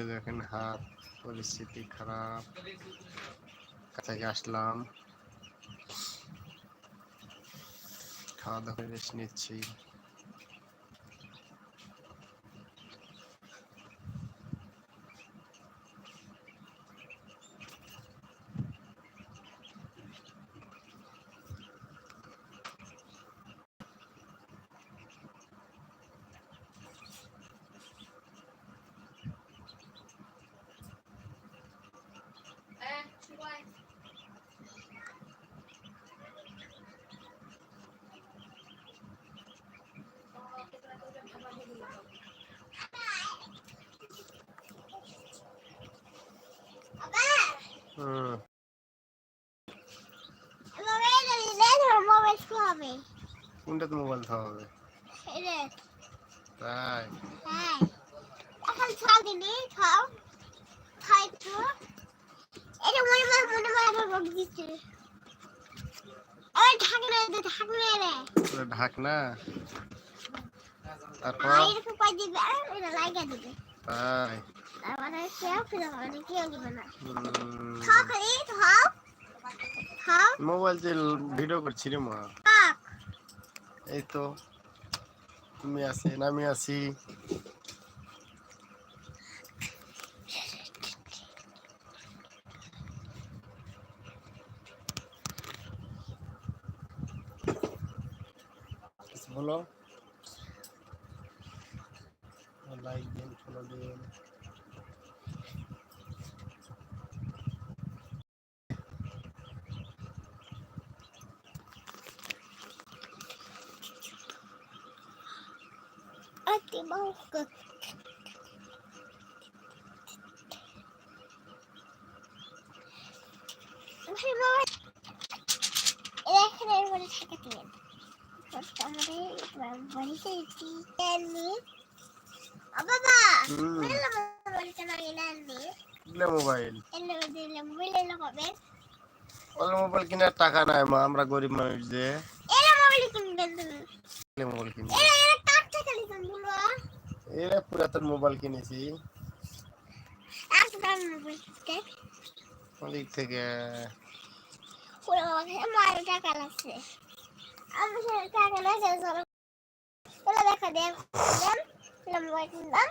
মুহূর্তে দেখেন হাত পরিস্থিতি খারাপ। কাছাকে আসলাম। খাওয়া দাওয়া বেশ নিচ্ছি। হুম মোবাইল কি হবে কোনটাতে মোবাইল খাওয়া হবে তাই? হ্যাঁ এখন ছাল দিলি খাও খাই তো এটা মনে মনে মনে মনে আমার রোগ দিচ্ছে ওই ঢাকনা? দে ঢাকনা রে পুরো ঢাকনা তারপর? আর পাই দিবে আর এটা লাগা দিবে তাই। তারপরে কেউ ফিরে কেউ দিবে না উম, খাও খালি খাও খাও মোবাইল যে ভিডিও করছি রে মা এই তো তুমি আছি আমি আছি। বলো। লাইক দিন ফলো দিন। হবে বলে মোবাইল কেনার টাকা নাই মা আমরা গরিব মানুষ যে। মোবাইল কিনবেন তুমি। মোবাইল কিনবো। এরা পুরাতন মোবাইল কিনেছি। ওদিক থেকে। টাকা লাগছে সাথে টাকা লাগছে দেখা দেন মোবাইল কিনলাম।